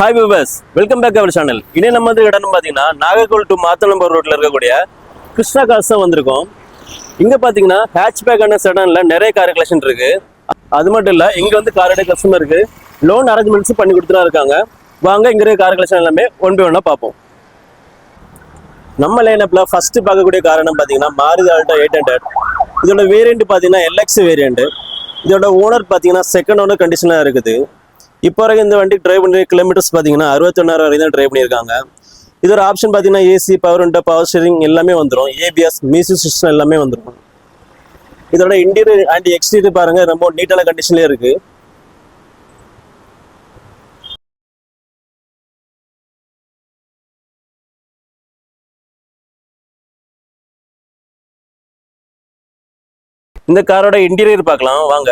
Hi viewers welcome back our channel இனி நம்ம வந்து இடம்னு பார்த்தீங்கன்னா நாகர்கோவில் டு மாத்தளம்பூர் ரோட்டில் இருக்கக்கூடிய கிருஷ்ணா காசு தான் வந்திருக்கோம். இங்கே பார்த்தீங்கன்னா ஹேட்ச் பேக்கான செடனில் நிறைய கார் கலெக்ஷன் இருக்கு. அது மட்டும் இல்லை இங்கே வந்து காரோட கஸ்டமருக்கு லோன் அரேஞ்ச்மெண்ட்ஸும் பண்ணி கொடுத்துட்டா இருக்காங்க. வாங்க இங்கே இருக்க கார் கலெக்ஷன் எல்லாமே ஒன் பை ஒன்னாக பார்ப்போம். நம்ம லைனப்பில் ஃபஸ்ட்டு பார்க்கக்கூடிய காரணம் பார்த்தீங்கன்னா மாருதி ஆல்டோ எயிட் ஹண்ட்ரட் இதோட வேரியண்ட் பார்த்தீங்கன்னா எல்எக்ஸ் வேரியண்ட்டு இதோட ஓனர் பார்த்தீங்கன்னா செகண்ட் ஓனர் கண்டிஷனாக இருக்குது. இப்போ வரைக்கும் இந்த வண்டி டிரைவ் பண்ணி கிலோமீட்டர்ஸ் பார்த்தீங்கன்னா அறுபத்தொன்னாயிரம் வரைக்கும் தான் ட்ரைவ் பண்ணியிருக்காங்க. இதோட ஆப்ஷன் பார்த்தீங்கன்னா AC power window power steering எல்லாமே வந்துடும் ஏபிஎஸ் மியூசிக் சிஸ்டம் எல்லாமே வந்துடும் இதோட இன்டீரியர் அண்ட் எக்ஸ்டீரியர் பாருங்க ரொம்ப நீட்டான கண்டிஷன்லேயே இருக்கு. இந்த காரோட இன்டீரியர் பார்க்கலாம். வாங்க.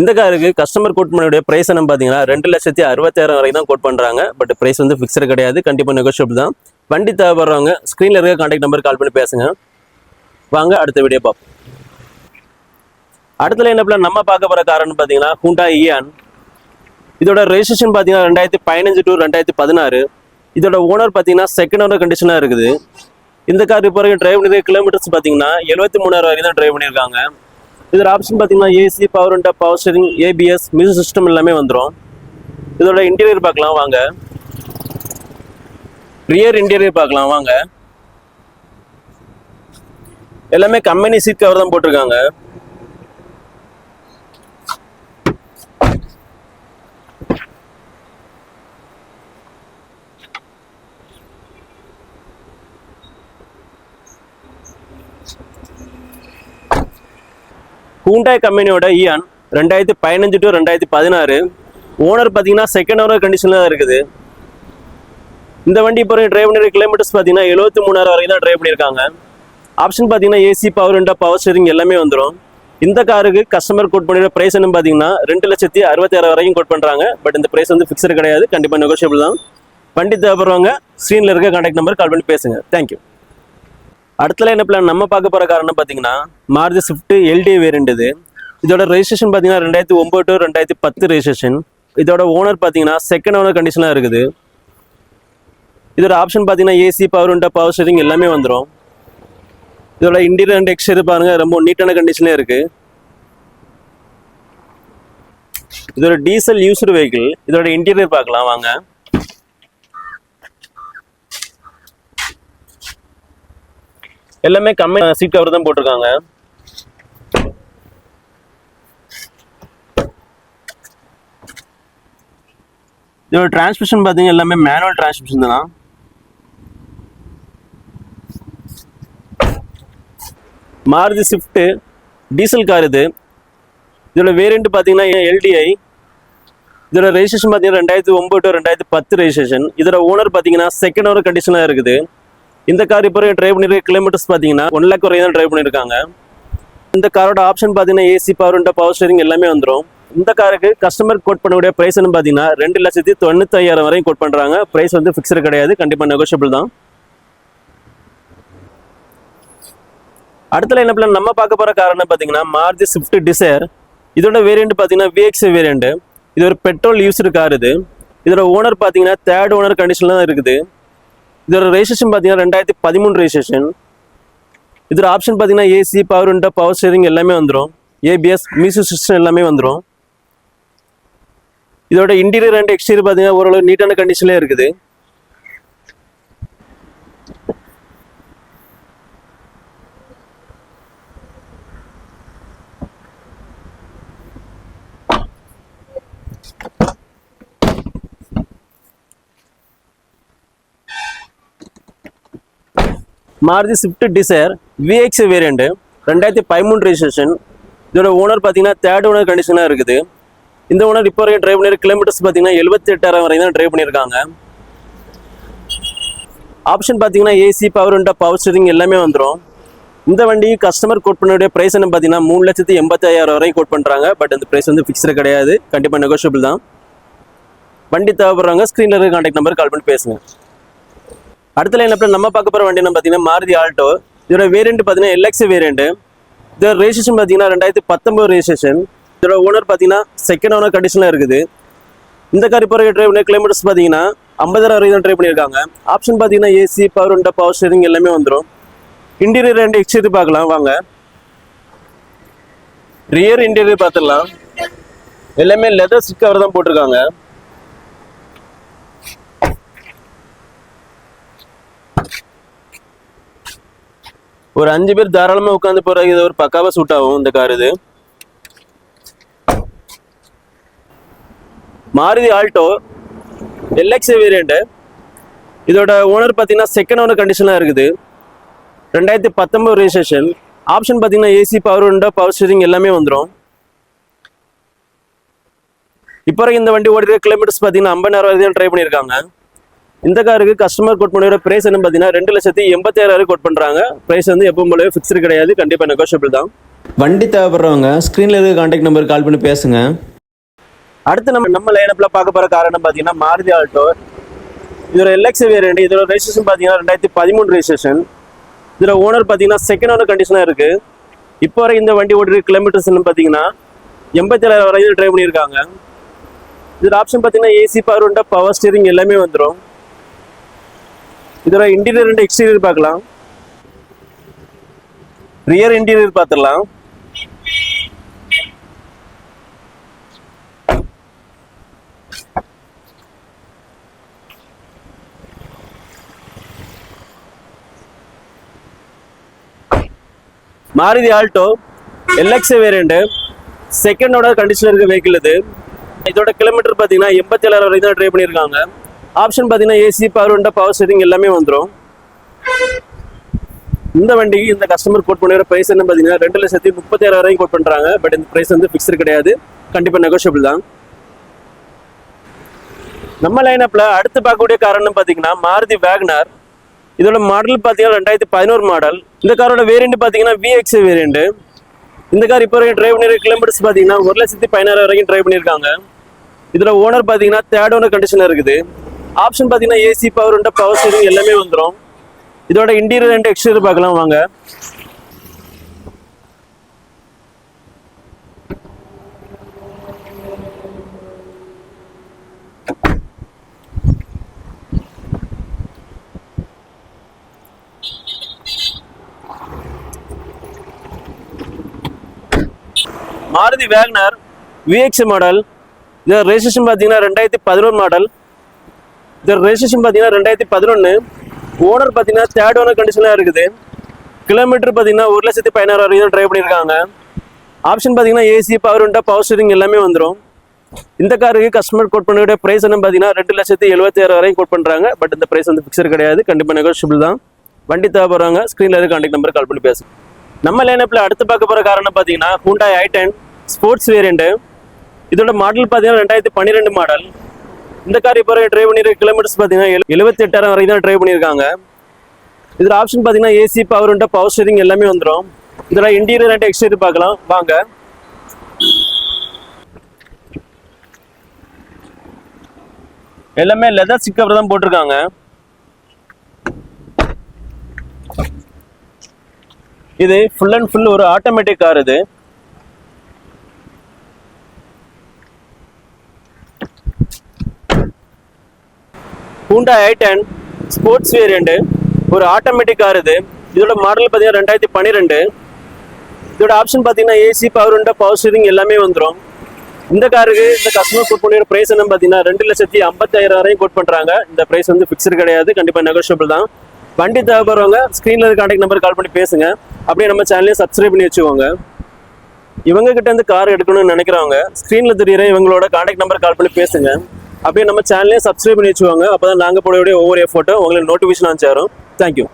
இந்த காருக்கு கஸ்டமர் கோட் பண்ணுடைய ப்ரைஸ் என்ன பார்த்தீங்கன்னா ரெண்டு லட்சத்தி அறுபத்தாயிரம் வரைக்கும் தான் கோட் பண்ணுறாங்க பட் ப்ரைஸ் வந்து ஃபிக்ஸட் கிடையாது. கண்டிப்பாக நெகோஷியபிள் தான். வண்டி தேவைப்படுறவங்க ஸ்க்ரீனில் இருக்க கான்டாக்ட் நம்பர் கால் பண்ணி பேசுங்க. வாங்க அடுத்த வீடியோ பார்ப்போம். அடுத்த லைனப்பில் நம்ம பார்க்க போகிற காரன்னு பார்த்தீங்கன்னா ஹூண்டா இயான் இதோட ரெஜிஸ்ட்ரேஷன் பார்த்தீங்கன்னா ரெண்டாயிரத்தி பதினஞ்சு டு ரெண்டாயிரத்தி பதினாறு. இதோட ஓனர் பார்த்தீங்கன்னா செகண்ட் ஓனர் கண்டிஷனாக இருக்குது. இந்த கார் இப்போ வரைக்கும் டிரைவ் பண்ணி கிலோமீட்டர்ஸ் பார்த்தீங்கன்னா எழுபத்தி மூணாயிரம் வரைக்கும் தான் டிரைவ் பண்ணியிருக்காங்க. இதில் ஆப்ஷன் பார்த்தீங்கன்னா AC power window power steering ABS music system எல்லாமே வந்துடும் இதோட இன்டீரியர் பார்க்கலாம் வாங்க. ரியர் இன்டீரியர் பார்க்கலாம் வாங்க. எல்லாமே கம்பெனி சீட் கவர் தான் போட்டிருக்காங்க. ஹூண்டாய் கம்பெனியோட இயான் ரெண்டாயிரத்தி பதினஞ்சு டு ரெண்டாயிரத்தி பதினாறு. ஓனர் பார்த்தீங்கன்னா செகண்ட் ஓனர் கண்டிஷனில் தான் இருக்குது. இந்த வண்டி இப்போ டிரைவ் பண்ணி கிலோமீட்டர்ஸ் பார்த்தீங்கன்னா எழுபத்தி மூணாயிரம் வரைக்கும் தான் டிரைவ் பண்ணியிருக்காங்க. ஆப்ஷன் பார்த்தீங்கன்னா AC power window power steering எல்லாமே வந்துடும் இந்த காருக்கு கஸ்டமர் கோட் பண்ணுற ப்ரைஸ் என்ன பார்த்தீங்கன்னா ரெண்டு லட்சத்தி அறுபத்தாயிரம் வரைக்கும் கோட் பண்ணுறாங்க பட் இந்த ப்ரைஸ் வந்து ஃபிக்ஸட் கிடையாது. கண்டிப்பாக நெகோஷியபிள் தான். வண்டி தேவைப்படுறவங்க ஸ்க்ரீனில் இருக்க கான்டாக்ட் நம்பர் கால் பண்ணி பேசுங்க. தேங்க்யூ அடுத்தல என்ன பிளான் நம்ம பார்க்க போகிற காரணம் பார்த்தீங்கன்னா மாருதி ஸ்விஃப்ட் எல்டி வேரியன்ட் இது. இதோட ரெஜிஸ்ட்ரேஷன் பார்த்தீங்கன்னா ரெண்டாயிரத்தி ஒம்பது டு ரெண்டாயிரத்தி பத்து ரெஜிஸ்ட்ரேஷன் இதோட ஓனர் பார்த்தீங்கன்னா செகண்ட் ஓனர் கண்டிஷனாக இருக்குது. இதோட ஆப்ஷன் பார்த்தீங்கன்னா ஏசி பவர் உண்டா பவர் ஸ்டீரிங் எல்லாமே வந்துடும் இதோட இன்டீரியர் அண்ட் எக்ஸ்டீரியர் பாருங்க ரொம்ப நீட்டான கண்டிஷனே இருக்கு. இதோட டீசல் யூஸ்டு வெஹிக்கிள் இதோட இன்டீரியர் பார்க்கலாம் வாங்க. எல்லாமே கம்மி சீட் கவர் தான் போட்டிருக்காங்க. இதோட டிரான்ஸ்மிஷன் பார்த்தீங்கன்னா எல்லாமே மேனுவல் டிரான்ஸ்மிஷன் தான்? மாருதி ஸ்விஃப்ட்டு டீசல் கார் இது. இதோட வேரியண்ட் பார்த்தீங்கன்னா எல்டிஐ இதோட ரெஜிஸ்ட்ரேஷன் பார்த்தீங்கன்னா ரெண்டாயிரத்தி ஒம்பது டு ரெண்டாயிரத்தி பத்து ரெஜிஸ்ட்ரேஷன் இதோட ஓனர் பார்த்தீங்கன்னா செகண்ட் ஓனர் கண்டிஷனாக இருக்குது. இந்த கார் இப்போ டிரைவ் பண்ணிருக்க கிலோமீட்டர்ஸ் பார்த்தீங்கன்னா ஒன் லேக் வரைக்கும் தான் டிரைவ் பண்ணியிருக்காங்க இந்த காரோட ஆப்ஷன் பார்த்தீங்கன்னா AC power window power steering எல்லாமே வந்துடும் இந்த காருக்கு கஸ்டமர் கோட் பண்ணக்கூடிய ப்ரைஸ்னு பார்த்தீங்கன்னா ரெண்டு லட்சத்தி தொண்ணூத்தாயிரம் வரையும் கோட் பண்ணுறாங்க ப்ரைஸ் வந்து ஃபிக்ஸடு கிடையாது. கண்டிப்பாக நெகோஷியபிள் தான். அடுத்த லைனப்பில் நம்ம பார்க்க போகிற காரணம் பார்த்தீங்கன்னா மாருதி ஸ்விஃப்ட் டிசைர் இதோட வேரியண்ட் பார்த்தீங்கன்னா விஎக்ஸ் வேரியண்ட் இது ஒரு பெட்ரோல் யூஸ்டு கார் இது. இதோட ஓனர் பார்த்தீங்கன்னா தேர்ட் ஓனர் கண்டிஷனில் தான் இருக்குது. இதோட ரெஜிஸ்ட்ரேஷன் பார்த்தீங்கன்னா ரெண்டாயிரத்தி பதிமூணு ரெஜிஸ்ட்ரேஷன் இதோட ஆப்ஷன் பார்த்தீங்கன்னா AC power window power steering எல்லாமே வந்துடும் ஏபிஎஸ் மியூசிக் சிஸ்டம் எல்லாமே வந்துடும் இதோட இன்டீரியர் அண்ட் எக்ஸ்டீரியர் பார்த்தீங்கன்னா ஓரளவு நீட்டான கண்டிஷன்லேயே இருக்குது. Maruti Swift Dzire VX variant ரெண்டாயிரத்தி பதிமூணு ரெஜிஸ்ட்ரேஷன் இதோட ஓனர் பார்த்தீங்கன்னா தேர்ட் ஓனர் கண்டிஷனாக இருக்குது. இந்த ஓனர் இப்போ வரைக்கும் ட்ரைவ் பண்ணிருக்க கிலோமீட்டர்ஸ் பார்த்தீங்கன்னா எழுபத்தி எட்டாயிரம் வரைக்கும் தான் டிரைவ் பண்ணியிருக்காங்க ஆப்ஷன் பார்த்தீங்கன்னா AC power window power steering எல்லாமே வந்துடும் இந்த வண்டி கஸ்டமர் கோட் பண்ணக்கூடிய ப்ரைஸ் என்ன பார்த்தீங்கன்னா மூணு லட்சத்தி எண்பத்தாயிரம் வரைக்கும் கோட் பண்ணுறாங்க பட் அந்த ப்ரைஸ் வந்து ஃபிக்ஸ்டு கிடையாது. கண்டிப்பாக நெகோஷியபிள் தான். வண்டி தேவைப்படுறவங்க ஸ்க்ரீனில் இருக்க கான்டாக்ட் நம்பர் கால் பண்ணி பேசுங்க. அடுத்த லைனில் நம்ம பார்க்க போகிற வண்டி பார்த்தீங்கன்னா மாருதி ஆல்டோ. இதோட வேரியண்ட் பார்த்தீங்கன்னா எல்எக்ஸ் வேரியண்ட் இதோட ரெஜிஸ்ட்ரேஷன் பார்த்தீங்கன்னா ரெண்டாயிரத்தி பத்தொம்பது ரெஜிஸ்ட்ரேஷன் இதோட ஓனர் பார்த்தீங்கன்னா செகண்ட் ஓனர் கண்டிஷனில் இருக்குது. இந்த கார் இப்போ ட்ரைவ் பண்ணி கிலோமீட்டர்ஸ் பார்த்தீங்கன்னா ஐம்பதாயிரம் வரைக்கும் ட்ரை பண்ணியிருக்காங்க. ஆப்ஷன் பார்த்தீங்கன்னா ஏசி பவர் உண்டா பவர் ஸ்டேரிங் எல்லாமே வந்துடும் இன்டீரியர் ரெண்டு எக்ஸ்டீரியர் பார்க்கலாம் வாங்க. ரியர் இன்டீரியர் பார்த்துடலாம். எல்லாமே லெதர் ஸ்டிக் கவர் தான் போட்டிருக்காங்க. ஒரு அஞ்சு பேர் தாராளமாக உட்காந்து போகிறதுக்கு இது ஒரு பக்காவாக சூட் ஆகும் இந்த கார் இது. மாருதி ஆல்டோ எல்எக்ஸ் வேரியண்ட்டு இதோட ஓனர் பார்த்தீங்கன்னா செகண்ட் ஓனர் கண்டிஷனாக இருக்குது. ரெண்டாயிரத்தி பத்தொம்பது ரெஜிஸ்ட்ரேஷன் ஆப்ஷன் பார்த்தீங்கன்னா AC power window power steering எல்லாமே வந்துடும் இப்போ வரைக்கும் இந்த வண்டி ஓடிக்கிற கிலோமீட்டர்ஸ் பார்த்தீங்கன்னா ஐம்பதாயிரம் வரைக்கும் ட்ரை பண்ணியிருக்காங்க. இந்த காருக்கு கஸ்டமர் கோட் பண்ணியோட ப்ரைஸ் என்ன பார்த்தீங்கன்னா ரெண்டு லட்சத்தி எண்பத்தாயிரம் கோட் பண்ணுறாங்க ப்ரைஸ் வந்து எப்பவும் போலவே ஃபிக்ஸ்டு கிடையாது. கண்டிப்பாக நெகோஷியபிள் தான். வண்டி தேவைப்படுறவங்க ஸ்க்ரீனில் இருக்க கான்டாக்ட் நம்பர் கால் பண்ணி பேசுங்க. அடுத்து நம்ம நம்ம லைனப்ல பார்க்க போற காரணம் பார்த்தீங்கன்னா மாருதி ஆல்டோ. இதோட எல்எக்ஸ் வேரியண்ட் இதோட ரெஜிஸ்ட்ரேஷன் பார்த்தீங்கன்னா ரெண்டாயிரத்தி பதிமூணு ரெஜிஸ்ட்ரேஷன் இதோட ஓனர் பார்த்தீங்கன்னா செகண்ட் ஓனர் கண்டிஷனாக இருக்கு. இப்போ வரை இந்த வண்டி ஓடுற கிலோமீட்டர்ஸ் பார்த்தீங்கன்னா எண்பத்தி ஏழாயிரம் வரைக்கும் ட்ரை பண்ணியிருக்காங்க. இதோட ஆப்ஷன் பார்த்தீங்கன்னா ஏசி பவர் உண்டா பவர் ஸ்டீரிங் எல்லாமே வந்துடும் இதோட இன்டீரியர் அண்ட் எக்ஸ்டீரியர் பார்க்கலாம். ரியர் இன்டீரியர் பார்த்துடலாம். மாருதி ஆல்டோ எல்எக்ஸ் வேரியண்ட் செகண்டோட கண்டிஷனில் இருக்க வெஹிக்கிள் இது. இதோட கிலோமீட்டர் பார்த்தீங்கன்னா எண்பத்தி ஏழாயிரம் வரைக்கும் தான் ட்ரை பண்ணியிருக்காங்க. ஆப்ஷன் பார்த்தீங்கன்னா AC power window power steering எல்லாமே வந்துடும் இந்த வண்டிக்கு இந்த கஸ்டமர் கோட் பண்ணுற ப்ரைஸ் என்ன பார்த்தீங்கன்னா ரெண்டு லட்சத்தி முப்பத்தாயிரம் வரைக்கும் கோட் பண்ணுறாங்க பட் இந்த ப்ரைஸ் வந்து ஃபிக்ஸ்டு கிடையாது. கண்டிப்பாக நெகோஷியபிள் தான். நம்ம லைனப்பில் அடுத்து பார்க்கக்கூடிய காரணம் பார்த்தீங்கன்னா மாருதி வேக்னார் இதோட மாடல் பார்த்தீங்கன்னா ரெண்டாயிரத்தி பதினோரு மாடல் இந்த காரோட வேரியண்ட் பார்த்தீங்கன்னா விஎக்ஸ் வேரியண்ட் இந்த கார் இப்போ வரைக்கும் ட்ரைவ் பண்ணிருக்க கிலோமீட்டர்ஸ் பார்த்தீங்கன்னா ஒரு லட்சத்தி பதினாறு வரைக்கும் ட்ரைவ் பண்ணியிருக்காங்க இதில் ஓனர் பார்த்தீங்கன்னா தேர்ட் ஓனர் கண்டிஷனில் இருக்குது. ஆப்ஷன் பார்த்தீங்கன்னா ஏசி பவர் உண்டு பவர் ஸ்டீரிங் எல்லாமே வந்துடும் இதோட இன்டீரியர் அண்ட் எக்ஸ்டீரியர் பார்க்கலாம் வாங்க. மாருதி வேக்னர் விஎக்ஸ் மாடல் இது ரெஜிஸ்ட்ரேஷன் பார்த்தீங்கன்னா ரெண்டாயிரத்தி பதினோரு மாடல் இதோட ரெஜிஸ்ட்ரேஷன் பார்த்தீங்கன்னா ரெண்டாயிரத்தி பதினொன்று ஓனர் பார்த்தீங்கன்னா தேர்ட் ஓனர் கண்டிஷனாக இருக்குது. கிலோமீட்டர் பார்த்தீங்கன்னா ஒரு லட்சத்தி பதினாறு வரைக்கும் ட்ரைவ் பண்ணியிருக்காங்க. ஆப்ஷன் பார்த்தீங்கன்னா ஏசி பவர் உண்டா பவர் ஸ்டீரிங் எல்லாமே வந்துடும் இந்த காருக்கு கஸ்டமர் கோட் பண்ணக்கூடிய ப்ரைஸ் என்ன பார்த்தீங்கன்னா ரெண்டு லட்சத்தி எழுபத்தாயிரம் வரைக்கும் கோட் பண்ணுறாங்க பட் இந்த ப்ரைஸ் வந்து ஃபிக்ஸர் கிடையாது. கண்டிப்பாக நெகோஷியபிள் தான். வண்டி தேவைப்படுறாங்க ஸ்க்ரீனில் இருக்க கான்டாக்ட் நம்பர் கால் பண்ணி பேசுங்க. நம்ம லைனப்பில் அடுத்து பார்க்க போகிற காரணம் பார்த்தீங்கன்னா Hyundai I ten sports variant இதோட மாடல் பார்த்தீங்கன்னா ரெண்டாயிரத்தி பன்னிரெண்டு மாடல் இந்த கார் இப்போ ட்ரைவ் பண்ணியிருக்க கிலோமீட்டர்ஸ் பார்த்தீங்கன்னா எழுபத்தி எட்டாயிரம் வரைக்கும் தான் ட்ரைவ் பண்ணியிருக்காங்க இதில் ஆப்ஷன் பார்த்தீங்கன்னா ஏசி பவர் உண்டா பவர் ஸ்டீரிங் எல்லாமே வந்துடும் இதில் இன்டீரியர் அண்ட் எக்ஸ்டீரியர் பார்க்கலாம். வாங்க. எல்லாமே லெதர் ஸ்டிக் கவர் தான் போட்டிருக்காங்க. இது ஃபுல் அண்ட் ஃபுல் ஒரு ஆட்டோமேட்டிக் கார் இது. Hyundai I ten sports variant ஒரு ஆட்டோமேட்டிக் கார் இது. இதோட மாடல் பார்த்தீங்கன்னா ரெண்டாயிரத்தி பன்னிரெண்டு. இதோட ஆப்ஷன் பார்த்தீங்கன்னா ஏசி பவர் உண்டா பவர் ஸ்டீரிங் எல்லாமே வந்துடும் இந்த காருக்கு இந்த கஸ்டமர் கோட் பண்ணிற ப்ரைஸ் என்ன பார்த்தீங்கன்னா ரெண்டு லட்சத்தி ஐம்பத்தாயிரம் வரையும் கோட் பண்ணுறாங்க இந்த ப்ரைஸ் வந்து ஃபிக்ஸ்டு கிடையாது. கண்டிப்பாக நெகோஷியபிள் தான். வண்டி தேவைப்படுறவங்க ஸ்க்ரீனில் இருக்க கான்டாக்ட் நம்பர் கால் பண்ணி பேசுங்க. அப்படியே நம்ம சேனலையும் சப்ஸ்கிரைப் பண்ணி வச்சுக்கோங்க. இவங்க கிட்ட இருந்து கார் எடுக்கணும்னு நினைக்கிறவங்க ஸ்க்ரீனில் தெரியுற இவங்களோட கான்டாக்ட் நம்பர் கால் பண்ணி பேசுங்க. அப்படியே நம்ம சேனலையும் சப்ஸ்கிரைப் பண்ணி வச்சுக்கோங்க. அப்போ தான் நாங்கள் போடக்கூடிய ஒவ்வொரு ஃபோட்டோ உங்களுக்கு நோட்டிஃபிகேஷன் சேரும். தேங்க்யூ